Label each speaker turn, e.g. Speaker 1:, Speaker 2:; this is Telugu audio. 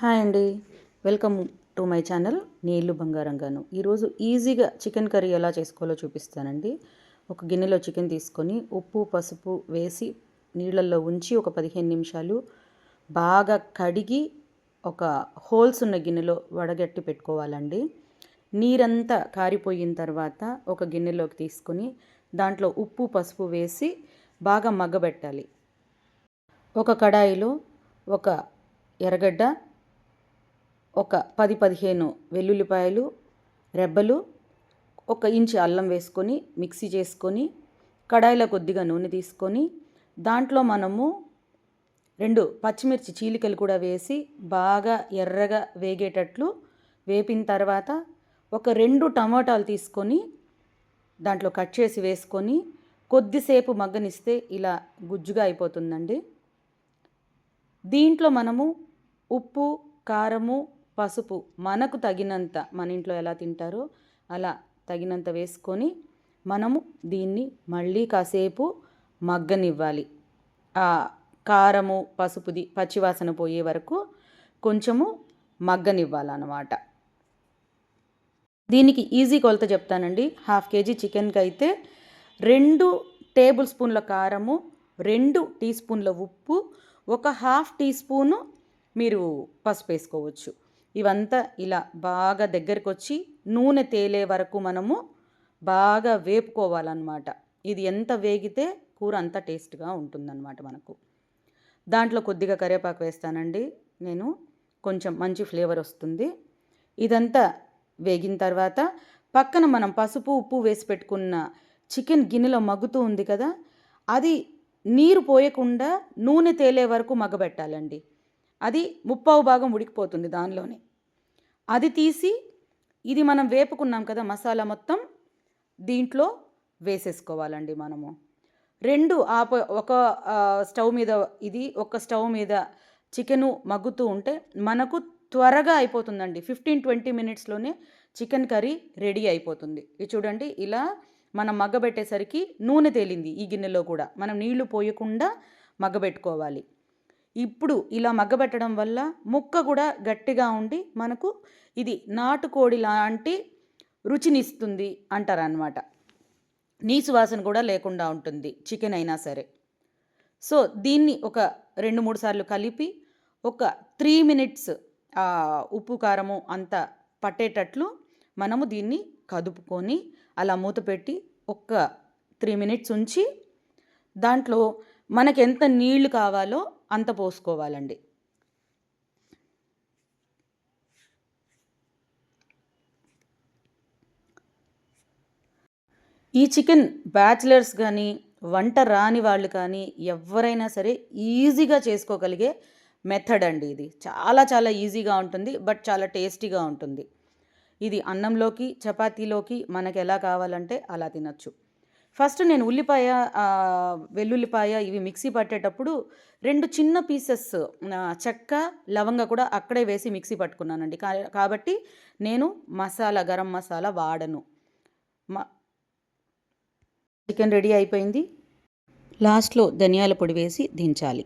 Speaker 1: హాయ్ అండి. వెల్కమ్ టు మై ఛానల్ నీళ్ళు బంగారంగాను. ఈరోజు ఈజీగా చికెన్ కర్రీ ఎలా చేసుకోవాలో చూపిస్తానండి. ఒక గిన్నెలో చికెన్ తీసుకొని ఉప్పు పసుపు వేసి నీళ్ళల్లో ఉంచి ఒక పదిహేను నిమిషాలు బాగా కడిగి ఒక హోల్స్ ఉన్న గిన్నెలో వడగట్టి పెట్టుకోవాలండి. నీరంతా కారిపోయిన తర్వాత ఒక గిన్నెలోకి తీసుకొని దాంట్లో ఉప్పు పసుపు వేసి బాగా మగ్గబెట్టాలి. ఒక కడాయిలో ఒక ఎర్రగడ్డ ఒక పది పదిహేను వెల్లుల్లిపాయలు రెబ్బలు ఒక ఇంచు అల్లం వేసుకొని మిక్సీ చేసుకొని కడాయిలో కొద్దిగా నూనె తీసుకొని దాంట్లో మనము రెండు పచ్చిమిర్చి చీలికలు కూడా వేసి బాగా ఎర్రగా వేగేటట్లు వేపిన తర్వాత ఒక రెండు టమాటాలు తీసుకొని దాంట్లో కట్ చేసి వేసుకొని కొద్దిసేపు మగ్గనిస్తే ఇలా గుజ్జుగా అయిపోతుందండి. దీంట్లో మనము ఉప్పు కారము పసుపు మనకు తగినంత మన ఇంట్లో ఎలా తింటారో అలా తగినంత వేసుకొని మనము దీన్ని మళ్ళీ కాసేపు మగ్గనివ్వాలి. ఆ కారము పసుపుది పచ్చివాసన పోయే వరకు కొంచెము మగ్గనివ్వాలన్నమాట. దీనికి ఈజీ కొలత చెప్తానండి. హాఫ్ కేజీ చికెన్కి అయితే రెండు టేబుల్ స్పూన్ల కారము రెండు టీ స్పూన్ల ఉప్పు ఒక హాఫ్ టీ స్పూను మీరు పసుపు వేసుకోవచ్చు ఇవంతా ఇలా బాగా దగ్గరికి వచ్చి నూనె తేలే వరకు మనము బాగా వేపుకోవాలన్నమాట. ఇది ఎంత వేగితే కూర అంత టేస్ట్గా ఉంటుందన్నమాట మనకు. దాంట్లో కొద్దిగా కరివేపాకు వేస్తానండి. నేను కొంచెం మంచి ఫ్లేవర్ వస్తుంది. ఇదంతా వేగిన తర్వాత పక్కన మనం పసుపు ఉప్పు వేసి పెట్టుకున్న చికెన్ గిన్నెలో మగ్గుతూ ఉంది కదా అది నీరు పోయకుండా నూనె తేలే వరకు మగ్గబెట్టాలండి. అది ముప్పావు భాగం ఉడికిపోతుంది దానిలోనే. అది తీసి ఇది మనం వేపుకున్నాం కదా మసాలా మొత్తం దీంట్లో వేసేసుకోవాలండి మనము. రెండు ఆప ఒక స్టవ్ మీద ఇది ఒక స్టవ్ మీద చికెను మగ్గుతూ ఉంటే మనకు త్వరగా అయిపోతుందండి. ఫిఫ్టీన్ ట్వంటీ మినిట్స్లోనే చికెన్ కర్రీ రెడీ అయిపోతుంది. ఇది చూడండి ఇలా మనం మగ్గబెట్టేసరికి నూనె తేలింది ఈ గిన్నెలో కూడా. మనం నీళ్ళు పోయకుండా మగ్గబెట్టుకోవాలి. ఇప్పుడు ఇలా మగ్గబెట్టడం వల్ల ముక్క కూడా గట్టిగా ఉండి మనకు ఇది నాటుకోడి లాంటి రుచినిస్తుంది అంటారనమాట నీసు వాసన కూడా లేకుండా ఉంటుంది చికెన్ అయినా సరే. సో దీన్ని ఒక రెండు మూడు సార్లు కలిపి ఒక త్రీ మినిట్స్ ఉప్పు కారము అంత పట్టేటట్లు మనము దీన్ని కదుపుకొని అలా మూత పెట్టి ఒక్క త్రీ మినిట్స్ ఉంచి దాంట్లో మనకి ఎంత నీళ్ళు కావాలో అంత పోసుకోవాలండి. ఈ చికెన్ బ్యాచిలర్స్ కానీ వంట రాని వాళ్ళు కానీ ఎవరైనా సరే ఈజీగా చేసుకోగలిగే మెథడ్ అండి ఇది. చాలా చాలా ఈజీగా ఉంటుంది బట్ చాలా టేస్టీగా ఉంటుంది. ఇది అన్నంలోకి చపాతీలోకి మనకు ఎలా కావాలంటే అలా తినచ్చు. ఫస్ట్ నేను ఉల్లిపాయ వెల్లుల్లిపాయ ఇవి మిక్సీ పట్టేటప్పుడు రెండు చిన్న పీసెస్ చెక్క లవంగ కూడా అక్కడే వేసి మిక్సీ పట్టుకున్నానండి. కాబట్టి నేను మసాలా గరం మసాలా వాడను. చికెన్ రెడీ అయిపోయింది. లాస్ట్లో ధనియాల పొడి వేసి దించాలి.